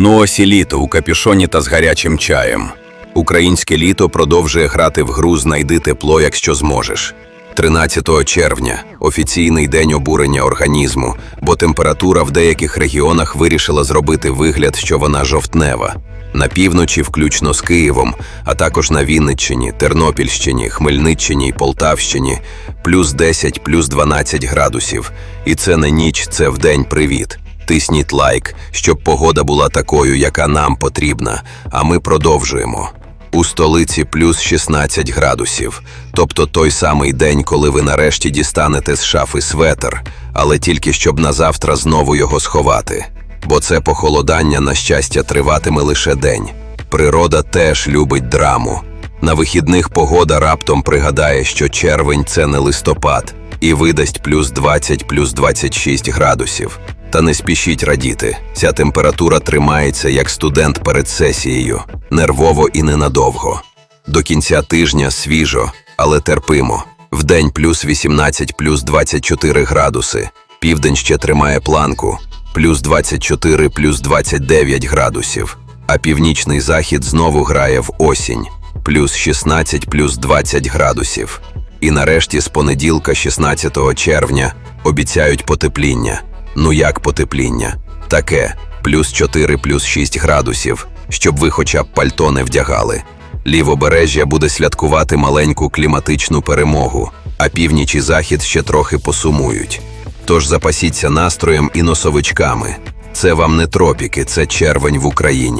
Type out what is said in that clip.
Ну ось і літо у капюшоні та з гарячим чаєм. Українське літо продовжує грати в гру Знайди тепло, якщо зможеш. 13 червня офіційний день обурення організму, бо температура в деяких регіонах вирішила зробити вигляд, що вона жовтнева. На півночі, включно з Києвом, а також на Вінниччині, Тернопільщині, Хмельниччині й Полтавщині, плюс 10, плюс 12 градусів. І це не ніч, це вдень привіт. Тисніть лайк, щоб погода була такою, яка нам потрібна, а ми продовжуємо. У столиці плюс 16 градусів, тобто той самий день, коли ви нарешті дістанете з шафи светр, але тільки щоб на завтра знову його сховати. Бо це похолодання, на щастя, триватиме лише день. Природа теж любить драму. На вихідних погода раптом пригадає, що червень це не листопад, і видасть плюс 20, плюс 26 градусів. Та не спішіть радіти. Ця температура тримається як студент перед сесією, нервово і ненадовго. До кінця тижня свіжо, але терпимо. Вдень плюс 18, плюс 24 градуси. Південь ще тримає планку, плюс 24, плюс 29 градусів. А північний захід знову грає в осінь, плюс 16, плюс 20 градусів. І нарешті з понеділка, 16 червня, обіцяють потепління. Ну як потепління? Таке, плюс 4, плюс 6 градусів, щоб ви хоча б пальто не вдягали. Лівобережжя буде святкувати маленьку кліматичну перемогу, а північ і захід ще трохи посумують. Тож запасіться настроєм і носовичками. Це вам не тропіки, це червень в Україні.